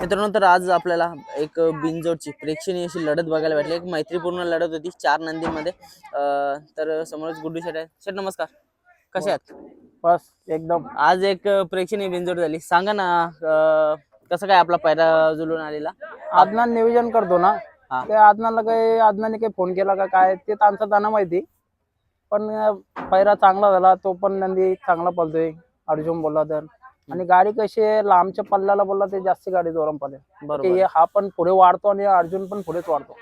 मित्रांनो तर आज आपल्याला एक बिनजोडची प्रेक्षणीय अशी लढत बघायला भेटली. एक मैत्रीपूर्ण लढत होती चार नंदीमध्ये. तर समोरच गुड्डू शेट आहे शेट नमस्कार. कसे आहात? बस एकदम. आज एक प्रेक्षणीय बिनजोड झाली. सांगा ना कसं काय आपला पैरा जुळून आलेला? आदनान नियोजन करतो ना. ते आदनाला काही आदनाने काही फोन केला का काय ते त्यांचं त्यांना माहिती. पण पैरा चांगला झाला तो पण नंदी चांगला पळतोय अर्जुन बोलला तर. आणि गाडी कशी आहे लांबच्या पल्ल्याला बोलला ते जास्त गाडी बरोबर. की हा पण पुढे वाढतो आणि अर्जुन पण पुढेच वाढतो.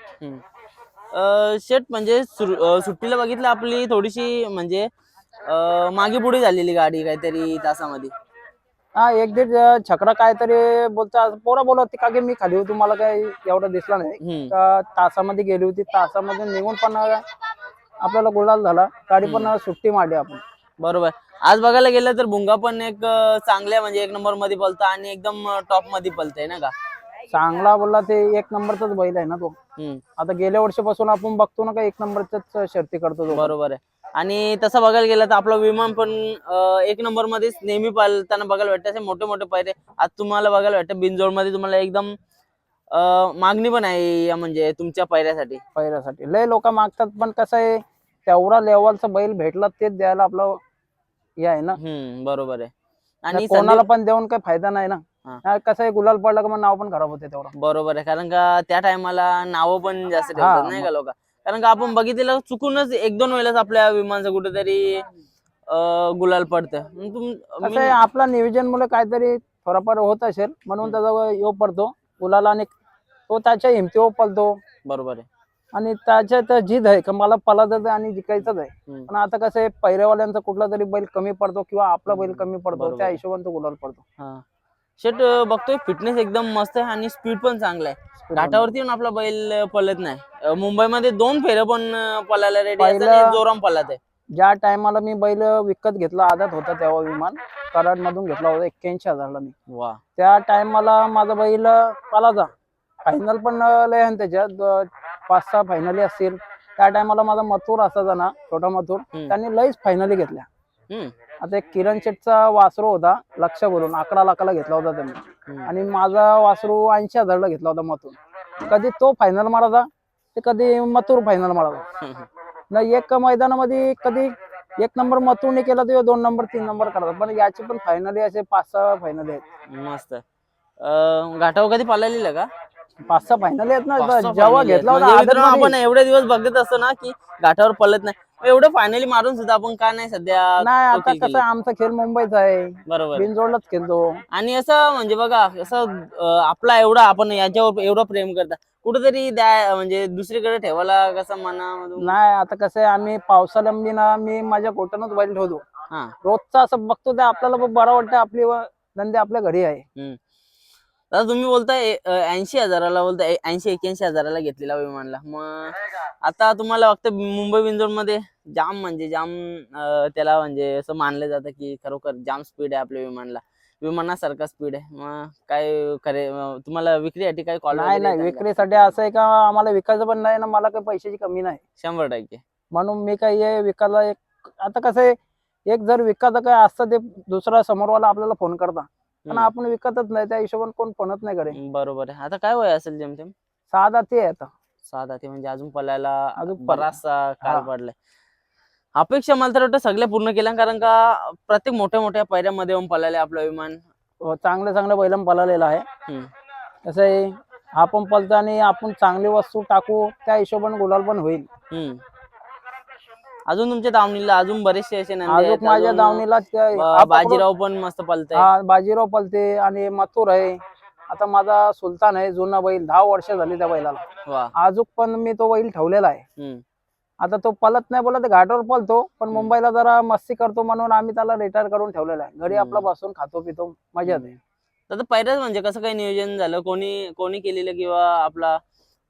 शेट म्हणजे सुट्टीला बघितलं आपली थोडीशी म्हणजे मागे पुढे झालेली गाडी काहीतरी तासामध्ये. हा एक दीड छकडा काहीतरी बोलता पोरा बोलत होती का की मी खाली होती मला काही एवढं दिसला नाही. तासामध्ये गेली होती तासामध्ये निघून पण आपल्याला गुलाल झाला. गाडी पण सुट्टी मारली आपण. बरोबर. आज बघायला गेलं तर भुंगा पण एक चांगल्या म्हणजे एक नंबरमध्ये पलता आणि एकदम टॉपमध्ये पलतय ना का? चांगला बोलला ते एक नंबरचाच बैल आहे ना तो. हम्म. आता गेल्या वर्षापासून आपण बघतो ना का एक नंबरच्याच शर्ती करतो तो. बरोबर आहे. आणि तसं बघायला गेलं तर आपलं विमान पण एक नंबर मध्येच नेहमी पालताना बघायला भेटतं. असे मोठे मोठे पैरे आज तुम्हाला बघायला भेटतं. बिनजोडमध्ये तुम्हाला एकदम मागणी पण आहे म्हणजे तुमच्या पैऱ्यासाठी पहिल्यासाठी लय लोक मागतात पण कसं आहे तेवढा लेवलचा बैल भेटला तेच द्यायला आपलं हे आहे ना. हम्म बरोबर आहे. आणि कोणाला संदीप- पण देऊन काही फायदा नाही ना. हा. कसं आहे गुलाल पडला का मग नाव पण खराब होते तेवढा. बरोबर आहे कारण का त्या टायमाला नावं पण जास्त ठेवतात हा, नाही का लोक? कारण का आपण बघितलेलं चुकूनच एक दोन वेळेस आपल्या विमानचं कुठेतरी अं, गुलाल पडतं. मग तुम- कसं आहे आपला नियोजन मुळे काहीतरी थोडाफार होत असेल म्हणून त्याचा यो पडतो. गुलाला आणि तो त्याच्या हिमतीवर पळतो बरोबर आहे. आणि त्याच्यात जिद आहे का मला पळायचं आणि जिकायचंच आहे. पण आता कसं आहे पैरेवाल्यांचा कुठला तरी बैल कमी पडतो किंवा आपला बैल कमी पडतो. त्या हिशोबाने तो गुलाल पडतो. हा. शेट बघतोय फिटनेस एकदम मस्त आहे आणि स्पीड पण चांगला आहे. घाटावरती पण आपला बैल पळत नाही. मुंबईमध्ये दोन फेऱ्या पण पळायला रेडी जोराम पळत आहे. ज्या टायमाला मी बैल विकत घेतला आदत होता तेव्हा विमान कराड मधून घेतला होता एक्क्याऐंशी हजारला मी. वा. त्या टायमाला माझा बैल पलाचा फायनल पण लय त्याच्यात पाच सहा फायनली असतील. त्या टायमाला माझा मथुर असायचा ना छोटा मथुर. त्यांनी लईच फायनली घेतल्या. आता एक किरण शेटचा वासरू होता लक्ष बोलून अकरा लाखाला घेतला होता त्यांनी. आणि माझा वासरू ऐंशी हजारला घेतला होता मथुर. कधी तो फायनल मारायचा ते कधी मथुर फायनल मारायचा. न एक मैदानामध्ये कधी एक नंबर मथुरने केला तर दोन नंबर तीन नंबर करतात पण याची पण फायनली असे पाच सहा फायनल आहेत. मस्त. घाटावर कधी पळालेलं का? पाच सहा फायनल आहेत ना जेव्हा final. घेतला होता म्हणजे मित्रांनो, आपण एवढे दिवस बघत असतो ना की घाटावर पळत नाही. एवढं फायनली मारून सुद्धा आपण का नाही सध्या नाही तो आता कसं? आमचा खेळ मुंबईचा आहे. बरोबर. बिनजोडलाच खेळतो. आणि असं म्हणजे बघा असं अं, आपला एवढा आपण याच्यावर एवढं प्रेम करता. कुठेतरी द्या म्हणजे दुसरीकडे ठेवायला कसं मनामधून? नाही आता कसं आहे आम्ही पावसाळ्यामध्ये ना मी माझ्या गोट्यानच बैल ठेवतो. हा. रोजचा असं बघतो ते आपल्याला बरं वाटतं आपली व- धंदे आपल्या घरी आहे. हम्म. आता तुम्ही बोलताय ऐंशी हजाराला बोलताय ऐंशी एक्याऐंशी हजाराला घेतलेला विमानला. मग आता तुम्हाला वाटतं मुंबई बिंदोडमध्ये जाम म्हणजे जाम त्याला म्हणजे असं मानलं जातं की खरोखर जाम स्पीड आहे आपल्या विमानला. विमानासारखा स्पीड आहे. मग काय खरे तुम्हाला विक्रीसाठी काय कॉल नाही नाही. विक्रीसाठी असं आहे का आम्हाला विकायचं पण नाही ना मला काही पैशाची कमी नाही. शंभर टक्के. म्हणून मी काही हे विकायला एक आता कसं आहे एक जर विकायचं काय असतं ते दुसरा समोरवाला आपल्याला फोन करता. पण. आपण विकतच नाही त्या हिशोबाने कोण फोनच नाही करे बरोबर आहे. आता काय वय असेल जेमतेम साधा ते आहे आता. साधा ते म्हणजे अजून पळायला अजून बराचसा हा. पडलाय. अपेक्षा मला तर वाटतं सगळ्या पूर्ण केल्या कारण का प्रत्येक मोठ्या मोठ्या पैऱ्यामध्ये येऊन पळाले आपलं विमान व चांगल्या चांगल्या बैलम पळालेला आहे. कसं आहे आपण पळतो आणि आपण चांगली वस्तू टाकू त्या हिशोबाने गुलाल पण होईल. अजून तुमच्या दावणीला अजून बरेचसे असे नंदी आहेत. अजून माझ्या अजून, दावणीला त्या- अं, बाजीराव पण मस्त पलतय. हा बाजीराव पलते आणि मथुर आहे. आता माझा सुलतान आहे जुना बैल दहा वर्ष झाली त्या बैलाला. वा. अजून पण मी तो बैल ठेवलेला आहे. हम्म. आता तो पलत नाही बोला ते घाटावर पलतो पण मुंबईला जरा मस्ती करतो म्हणून आम्ही त्याला रिटायर करून ठेवलेला आहे. घरी आपला. बसून खातो पितो मजा येते. आता पैराच म्हणजे कसं काही नियोजन झालं? कोणी कोणी केलेलं किंवा आपला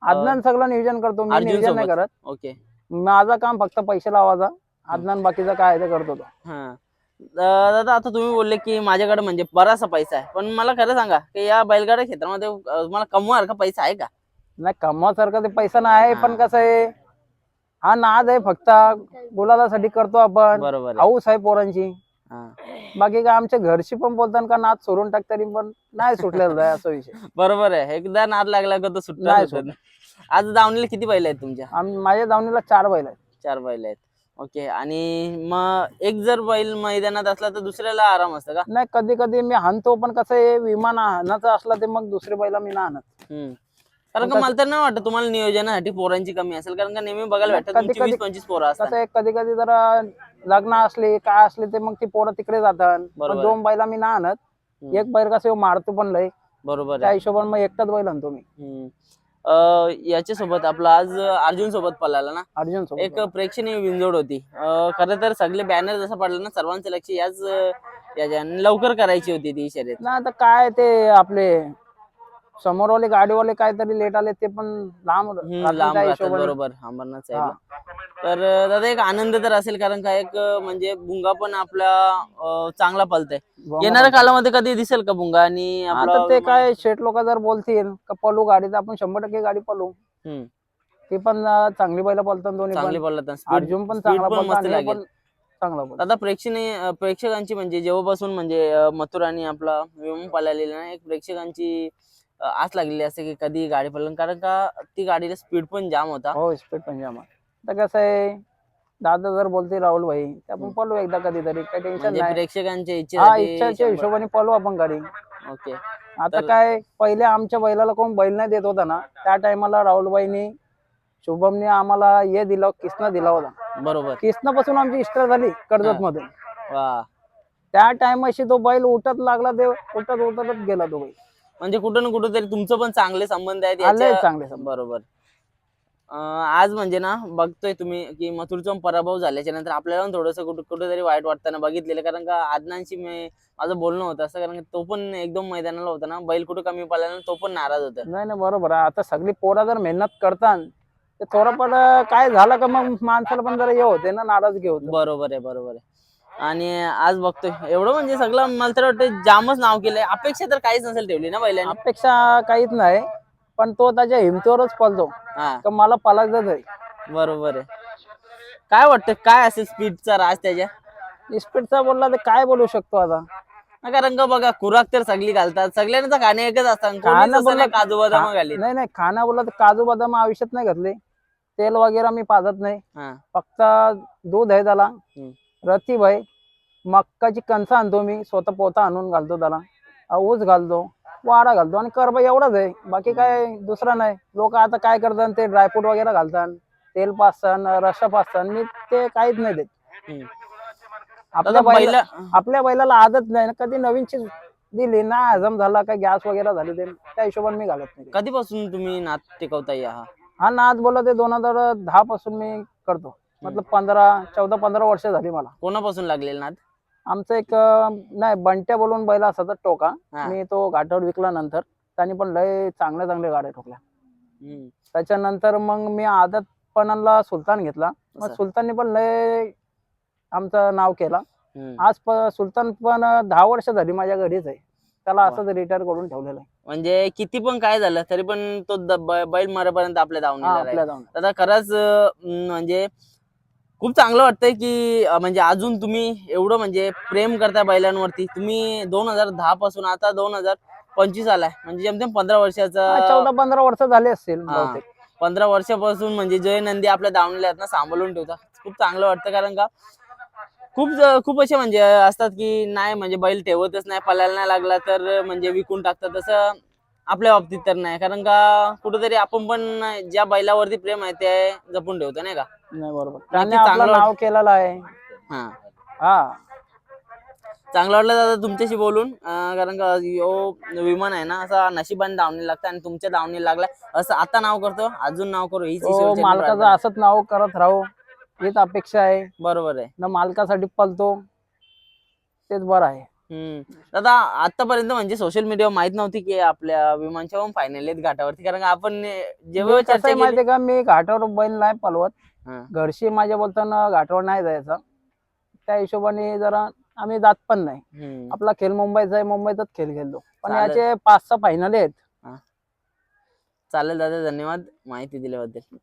आदनान सगळं नियोजन करतो मी अर्जुन नियोजन नाही सोबत. करत. ओके. माझं काम फक्त पैसे लावायचा. आदनान बाकीचं काय ते करतो हा. अं, दादा आता तुम्ही बोलले की माझ्याकडे म्हणजे बराचसा पैसा आहे. पण मला खरं सांगा की या बैलगाड्या क्षेत्रामध्ये अं, मला कमवासारखा पैसा आहे का? नाही कमवासारखं ते पैसा नाही पण. कसं आहे हा नाद आहे फक्त गुलालासाठी करतो आपण. बरोबर आहे. हाऊस आहे पोरांची. हा. बाकी काय आमच्या घरची पण बोलतात का नाच सोडून टाक तरी पण नाही सुटलेला आहे असा विषय. बरोबर आहे. एकदा नाद लागला का तो नाही नाही. आज दावणीला किती बैल आहेत तुमच्या? आम माझ्या दावणीला चार बैल आहेत. चार बैल आहेत. ओके. आणि मग एक जर बैल मैदानात असला तर दुसऱ्याला आराम असतं का? नाही कधी कधी मी हाणतो पण कसं आहे विमान हाणाचं असला ते मग दुसरी बैला मी नाही आणत हम्म. कारण का मला तर नाही वाटत तुम्हाला नियोजनासाठी पोरांची कमी असेल कारण का नेहमी बघायला भेटतात कधी- तुमची वीस कधी- पंचवीस पोरं असतात. आहे कधी कधी जरा लग्न असले काय असले ते मग ती पोरं तिकडे जातात. पण बरोबर. दोन बैला मी नाही आणत. एक बैल कसं ह्यो मारतो पण लय. बरोबर त्या आहे हिशोबाने मग एकटाच बैल आणतो मी. हम्म. अं, याच्यासोबत आपला आज अर्जुन सोबत पळाला ना? अर्जुन सोबत एक प्रेक्षणीय विंजोड होती. खरं तर सगळे बॅनर जसं पडलं ना सर्वांचं लक्ष याच याच्या लवकर करायची होती ती शर्यत. नाही आता काय ते आपले समोरवाले गाडीवाले काहीतरी लेट आले ते पण लांब लांब राहतात. बरोबर अंबरनाथ साईडला तर दादा एक आनंद तर असेल कारण का एक म्हणजे भुंगा पण आपला अं, चांगला पलतय येणाऱ्या. कालामध्ये कधी दिसेल का भुंगा आणि आता ते काय शेठ लोक जर बोलतील का पलू गाडी तर आपण शंभर टक्के गाडी पलू हम्म, ती पण अं, चांगली बैल पलतात दोन्ही चांगली पण स्पीड अर्जुन पण speed चांगला पण पलतो मस्त आणि हे लागेल. पण चांगला पलतो आता प्रेक्षणीय अं, प्रेक्षकांची म्हणजे जेव्हापासून म्हणजे अं, मथुर आणि आपला विमान पळालेला ना एक प्रेक्षकांची आस लागलेली असते की कधी गाडी पळण कारण का ती गाडीला स्पीड पण जाम होता. हो स्पीड पण जाम. आता कसं आहे दादा जर बोलते राहुल भाई तर आपण पलू एकदा कधीतरी. काही टेन्शन म्हणजे नाही. प्रेक्षकांच्या हा इच्छेसाठी इच्छाच्या शंभर- हिशोबाने पलू आपण गाडी ओके. आता तर- काय पहिले आमच्या बैलाला कोण बैल नाही देत होता ना त्या टायमाला राहुलबाईनी शुभमने आम्हाला हे दिलं किसना दिला होता. बरोबर. किसना पासून आमची इष्ट झाली कर्जत मधून वा. त्या टायमाशी तो बैल उठत लागला ते उठत उठतच गेला तो बैल. म्हणजे कुठं ना कुठं तरी तुमचं पण चांगले संबंध आहेत आले याच्या- चांगले संबंध. बरोबर. अं, आज म्हणजे ना बघतोय तुम्ही की मथुरचा पराभव झाल्याच्यानंतर आपल्याला पण थोडस कुठं कुठेतरी वाईट वाटताना बघितलेलं. कारण का आदनांशी मी माझं बोलणं होतं असं कारण का तो पण एकदम मैदानाला होता ना. बैल कुठं कमी पडला ना तो पण नाराज होता. नाही नाही बरोबर. आहे आता सगळी पोरं जर मेहनत करतात तर थोडं पण काय झालं का मग माणसाला पण जरा हे होते ना नाराजगी होते. बरोबर आहे बरोबर आहे. आणि आज बघतोय. एवढं म्हणजे सगळं मला तर वाटतं जामच नाव केलंय. अपेक्षा तर काहीच नसेल ठेवली ना बैलाने? अपेक्षा काहीच नाही. पण तो त्याच्या हिमतीवरच पळतो. हा. का मला पळायचंच आहे. बरोबर आहे. काय वाटतं काय असेल स्पीडचा राज त्याच्या? स्पीडचा बोलला तर काय बोलू शकतो आता? हा, कारण का बघा. खुराक तर सगळी घालतात. सगळ्यांचं खाणे एकच असतात कोणीच खाणं असं नाही काजू बदाम घाली नाही नाही. खाना बोलला तर काजू बदाम आयुष्यात नाही घातले. तेल वगैरे मी पाजत नाही. हा. फक्त दूध आहे त्याला. हम्म. रतीब आहे मक्काची कणसं आणतो मी स्वतः पोता आणून घालतो त्याला. ऊस घालतो वाडा घालतो आणि करबा एवढाच आहे. बाकी काय दुसरा नाही. लोक आता काय करतात ते ड्रायफ्रूट वगैरे घालतात तेल पाचतात रस्सा पाचतात मी ते काहीच नाही देत. आपल्या बैला आपल्या बैलाला आदत नाही ना कधी नवीन चीज दिली ना हजम झाला काय गॅस वगैरे झाली ते त्या हिशोबाने मी घालत नाही. कधीपासून तुम्ही नात टिकवताय हा? हा नाच बोला ते दोन हजार दहा पासून मी करतो. मतलब पंधरा चौदा पंधरा वर्ष झाली मला कोणापासून लागलेला नाद आमचं एक नाही बंट्या बोलून बैल असाचा टोका हा. मी तो घाटावर विकला नंतर त्यांनी पण लय चांगल्या चांगल्या गाड्या ठोकल्या हम्म. त्याच्यानंतर मग मी आदतपणाला सुलतान घेतला मग असं. सुलतानने पण लय आमचं नाव केला हम्म. आज प- सुलतान पण दहा वर्ष झाली माझ्या घरीच आहे त्याला वा. असंच रिटायर करून ठेवलेलं आहे म्हणजे किती पण काय झालं तरी पण तो द- ब- बैल मरेपर्यंत आपल्या हा, धावणीला राहील. आपल्या जाऊन आता खरंच अं, म्हणजे खूप चांगलं वाटतंय की म्हणजे अजून तुम्ही एवढं म्हणजे प्रेम करताय बैलांवरती तुम्ही दोन हजार दहा पासून आता दोन हजार पंचवीस आलाय म्हणजे जेमतेम पंधरा वर्षाचा चौदा पंधरा वर्ष झाले असतील. बहुतेक. पंधरा वर्षापासून म्हणजे जय नंदी आपल्या दावणीला आहेत ना सांभाळून ठेवतात खूप चांगलं वाटतं कारण का खूप ज- खूप असे म्हणजे असतात की नाही म्हणजे बैल ठेवतच नाही पळायला नाही लागला तर म्हणजे विकून टाकतात तसं आपल्या बाबतीत तर नाही. कारण का कुठेतरी आपण पण ज्या बैलावरती प्रेम आहे ते जपून ठेवतो नाही का? नाही बरोबर. त्यांनी चांगलं आपलं नाव केलेलं आहे. हा. हा. चांगलं वाटलं दादा तुमच्याशी बोलून. अं, कारण का यो विमान आहे ना असा नशिबाने दावणी लागतं आणि तुमच्या दावणी लागलाय. असं आता नाव करतो अजून नाव करू हीच तो मालकाचं प्रार्थना. असंच नाव करत राहू. हीच अपेक्षा आहे. बरोबर आहे. न मालकासाठी पलतो. तेच बरं आहे. दादा आतापर्यंत म्हणजे सोशल मीडियावर माहीत नव्हती की आपल्या विमानच्या फायनल आहेत घाटावरती. कारण आपण जेव्हा मी कसं चर्चा आहे केली माहितीये का मी घाटावर बैल नाही पलवत. घरशी माझ्या बोलताना घाटावर नाही जायचं. त्या हिशोबाने जरा आम्ही जात पण नाही. आपला खेळ मुंबईचा आहे मुंबईतच खेळ खेळतो. पण. याचे पाच सहा फायनल आहेत. चालेल दादा धन्यवाद माहिती दिल्याबद्दल.